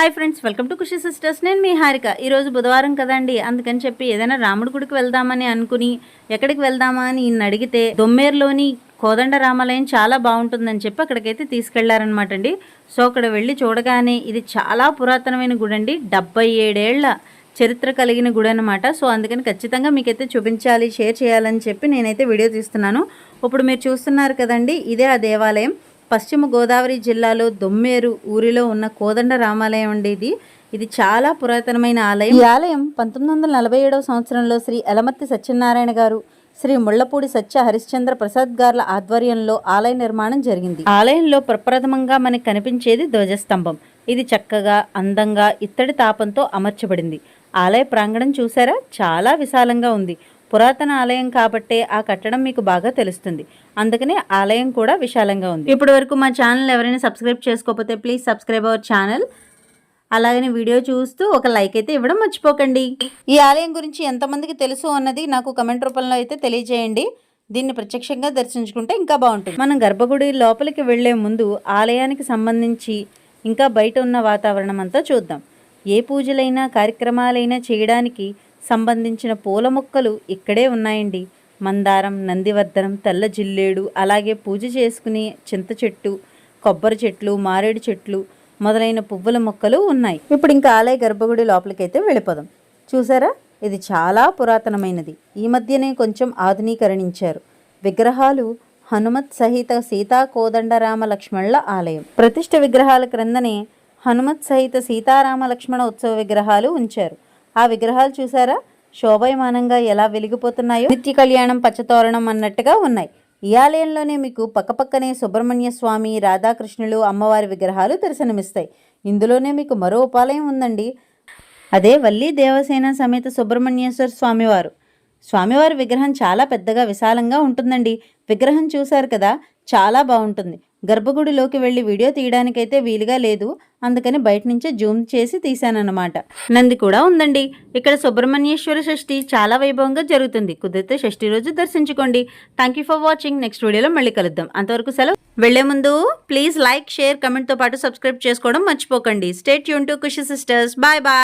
Hi friends welcome to Khushi sisters నేను మీ హారిక. ఈరోజు బుధవారం కదండి. అందుకని చెప్పి ఏదైనా రాముడి గుడికి వెళ్దామని అనుకుని ఎక్కడికి వెళ్దామా అని ఈయన అడిగితే దొమ్మేరులోని కోదండ రామాలయం చాలా బాగుంటుందని చెప్పి అక్కడికైతే తీసుకెళ్ళారనమాట అండి సో అక్కడ వెళ్ళి చూడగానే ఇది చాలా పురాతనమైన గుడి అండి డెబ్బై ఏడేళ్ళ చరిత్ర కలిగిన గుడి అనమాట సో అందుకని ఖచ్చితంగా మీకైతే చూపించాలి షేర్ చేయాలని చెప్పి నేనైతే వీడియో తీస్తున్నాను. ఇప్పుడు మీరు చూస్తున్నారు కదండి ఇదే ఆ దేవాలయం. పశ్చిమ గోదావరి జిల్లాలో దొమ్మేరు ఊరిలో ఉన్న కోదండ రామాలయం అండి ఇది. ఇది చాలా పురాతనమైన ఆలయం. ఈ ఆలయం పంతొమ్మిది వందల నలభై ఏడవ సంవత్సరంలో శ్రీ ఎలమర్తి సత్యనారాయణ గారు శ్రీ ముళ్ళపూడి సత్య హరిశ్చంద్ర ప్రసాద్ గార్ల ఆధ్వర్యంలో ఆలయ నిర్మాణం జరిగింది. ఆలయంలో ప్రప్రథమంగా మనకు కనిపించేది ధ్వజస్తంభం. ఇది చక్కగా అందంగా ఇత్తడి తాపంతో అమర్చబడింది. ఆలయ ప్రాంగణం చూసారా? చాలా విశాలంగా ఉంది. పురాతన ఆలయం కాబట్టే ఆ కట్టడం మీకు బాగా తెలుస్తుంది. అందుకనే ఆలయం కూడా విశాలంగా ఉంది. ఇప్పటి వరకు మా ఛానల్ ఎవరైనా సబ్స్క్రైబ్ చేసుకోకపోతే ప్లీజ్ సబ్స్క్రైబ్ అవర్ ఛానల్. అలాగని వీడియో చూస్తూ ఒక లైక్ అయితే ఇవ్వడం మర్చిపోకండి. ఈ ఆలయం గురించి ఎంతమందికి తెలుసు అన్నది నాకు కమెంట్ రూపంలో అయితే తెలియజేయండి. దీన్ని ప్రత్యక్షంగా దర్శించుకుంటే ఇంకా బాగుంటుంది. మనం గర్భగుడి లోపలికి వెళ్ళే ముందు ఆలయానికి సంబంధించి ఇంకా బయట ఉన్న వాతావరణం అంతా చూద్దాం. ఏ పూజలైనా కార్యక్రమాలైనా చేయడానికి సంబంధించిన పూల మొక్కలు ఇక్కడే ఉన్నాయండి. మందారం నందివర్ధనం తెల్ల జిల్లేడు అలాగే పూజ చేసుకునే చింత చెట్టు కొబ్బరి చెట్లు మారేడు చెట్లు మొదలైన పువ్వుల మొక్కలు ఉన్నాయి. ఇప్పుడు ఇంకా ఆలయ గర్భగుడి లోపలికైతే వెళ్ళిపోదాం. చూసారా? ఇది చాలా పురాతనమైనది. ఈ మధ్యనే కొంచెం ఆధునీకరణించారు. విగ్రహాలు హనుమత్ సహిత సీతా కోదండరామ లక్ష్మణుల ఆలయం. ప్రతిష్ట విగ్రహాల క్రిందనే హనుమత్ సహిత సీతారామ లక్ష్మణ ఉత్సవ విగ్రహాలు ఉంచారు. ఆ విగ్రహాలు చూసారా? శోభయమానంగా ఎలా వెలిగిపోతున్నాయో నిత్య కళ్యాణం పచ్చతోరణం అన్నట్టుగా ఉన్నాయి. ఈ ఆలయంలోనే మీకు పక్కపక్కనే సుబ్రహ్మణ్య స్వామి రాధాకృష్ణులు అమ్మవారి విగ్రహాలు దర్శనమిస్తాయి. ఇందులోనే మీకు మరో ఉపాలయం ఉందండి. అదే వల్లి దేవసేన సమేత సుబ్రహ్మణ్యేశ్వర స్వామివారు. స్వామివారి విగ్రహం చాలా పెద్దగా విశాలంగా ఉంటుందండి. విగ్రహం చూశారు కదా? చాలా బాగుంటుంది. గర్భగుడిలోకి వెళ్ళి వీడియో తీయడానికైతే వీలుగా లేదు. అందుకని బయట నుంచే జూమ్ చేసి తీశానన్నమాట. నంది కూడా ఉందండి. ఇక్కడ సుబ్రహ్మణ్యేశ్వర షష్ఠి చాలా వైభవంగా జరుగుతుంది. కుదిరితే షష్ఠి రోజు దర్శించుకోండి. Thank you for watching next వీడియోలో మళ్ళీ కలుద్దాం. అంతవరకు సెలవు. వెళ్ళే ముందు ప్లీజ్ లైక్ షేర్ కమెంట్తో పాటు సబ్స్క్రైబ్ చేసుకోవడం మర్చిపోకండి. Stay Yoon to Khushi sisters bye bye